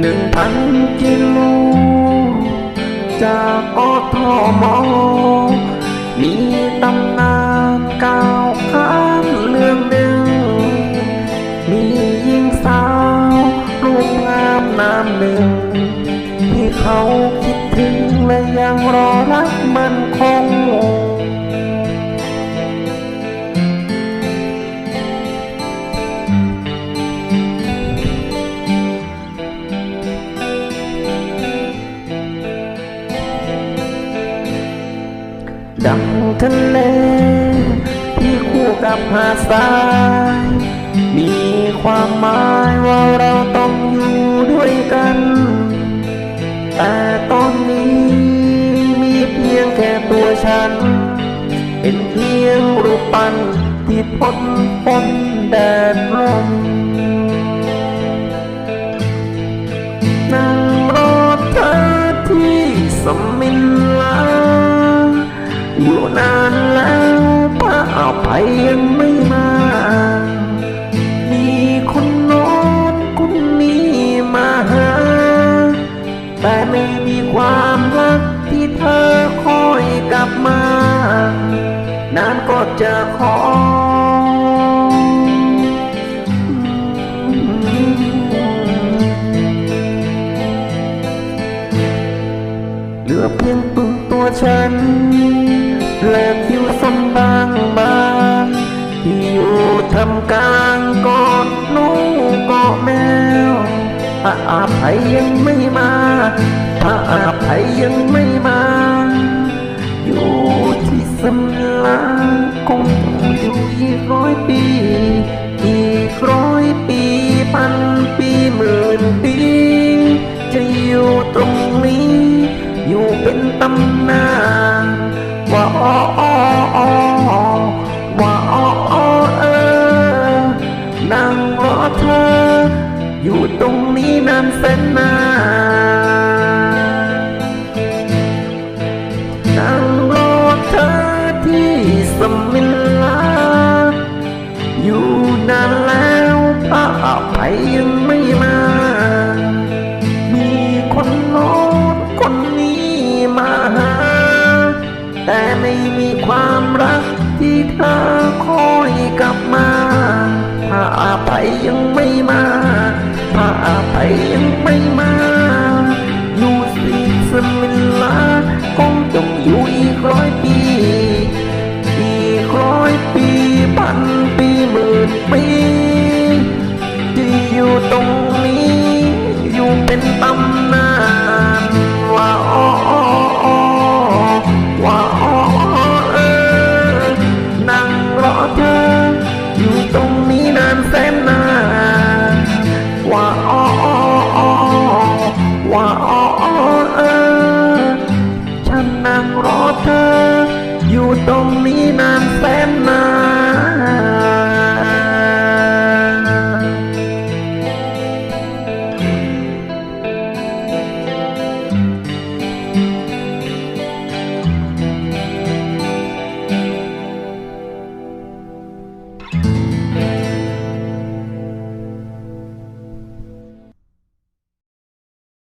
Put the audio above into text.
หนึ่งพันกิโลจากอทมมีตำนานก้าวข้ามเรื่องหนึ่งมีหญิงสาวรูปงามนามหนึ่ง ที่เขาคิดถึงและยังรอรักมันคง ทะเล ที่คู่กับหาดทราย มีความหมายว่าเราต้องอยู่ด้วยกัน แต่ตอนนี้มีเพียงแค่ตัวฉัน เป็นเพียงรูปปั้นที่พ้นพ้นแดดลมนั่ง อยู่นานแล้วป้าอภัยยังไม่มา มีคนโน้นคนนี้มาหา แต่ไม่มีความรักที่เธอคอยกลับมา นานก็จะขอ ลือเพียงตัวตัวฉัน และผิวสมบางบางที่อยู่ทำกลางกอดนูกอดแมวพระอาภัยยังไม่มาพระอาภัยยังไม่มา อยู่ที่สำลาคงอยู่อีกร้อยปี อยู่ตรงนี้นานแสนนานนั่งรอเธอที่สมิลาอยู่นานแล้วพระอภัยยังไม่มา มีคนโน้นคนนี้มาหา แต่ไม่มีความรักที่เธอคอยกลับมาพระอภัยยังไม่มา พระอภัยยังไม่มา ว่